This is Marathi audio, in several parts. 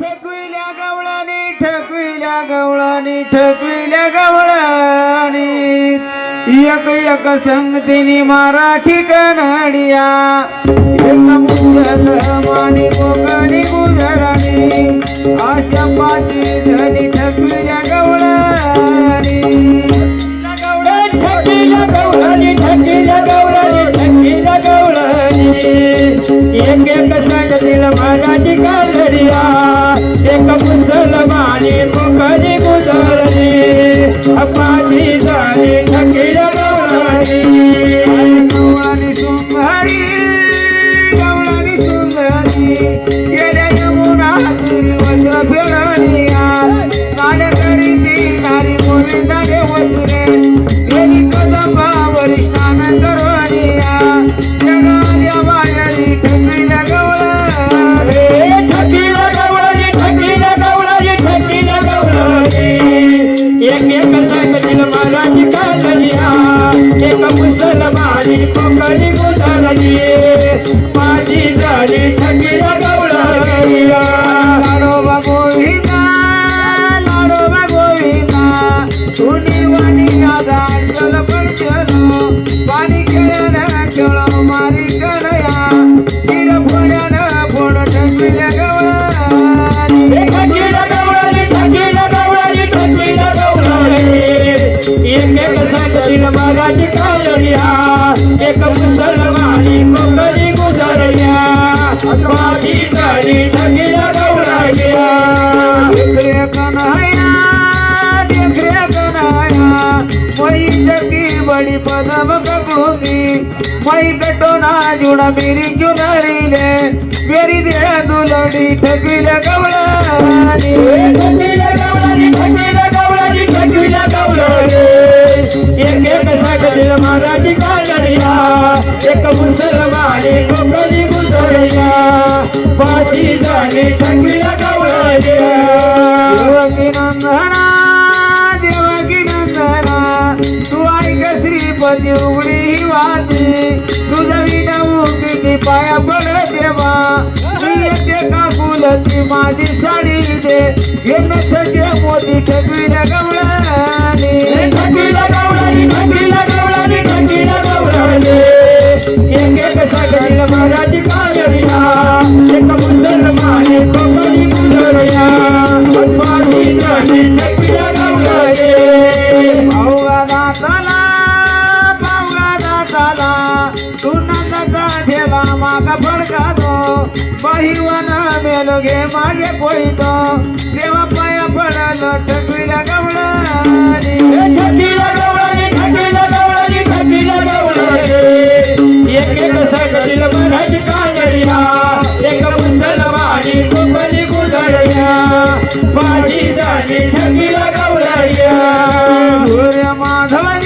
ठकविल्या गवळानी ठकविल्या गवळानी ठकविल्या गवळानी. एक एक संगतीने मराठी कन्हडिया. एक कोकणी गुजराणी अशा धनी ठकविल्या गवळानी. ठकीला एक एक मराठी माझी कोकणी गुजरली माझी झाली ठकीला गवळणिया लाडोबा गोविंदा लाडोबा गोविंदा तुनी मई कटोना जुड़ा मेरी क्यों नरीले मेरी दे दुलड़ी ठकविल्या गवळानी ठकीला गवळणी ठकीला गवळणी ठकीला गवळणी एक एक सागरील मराठी कालरिया एक मुसलमानी कोकणी गुजरल्या पाया पड देवा. मी येते का फुलची माझी साडी दे. घेणं सगळे मोती ठकविल्या गवळानी मागा फडका दो बहिवन मेलो घे मागे पोईतो देवा पाया पडलो ठकविल्या गवळानी एक एक मराठी कालरिया एक मुसलमानी कोकणी गुजरल्या माझी झाली ठकीला गवळणी सूर्य माधवजी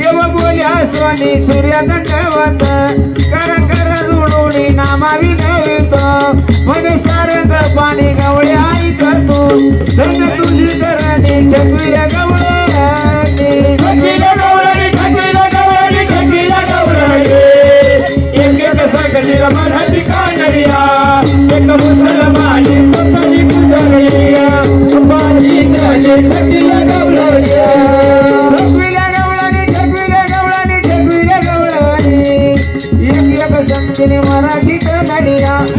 देव बोल्या सोनी सूर्य दंडवत कर कर जुळूनी नामावी नवित म्हणे सारंग पाणी गवळे आई करतो धन तुझी धरणी ठकविल्या गवळणी ठकीला गवळणी ठकीला गवळणी ठकीला गवळणी एक एक सागरील मराठी कालरिया एक मुसलमानी कोकणी गुजरल्या माझी झाली ठकीला गवळणी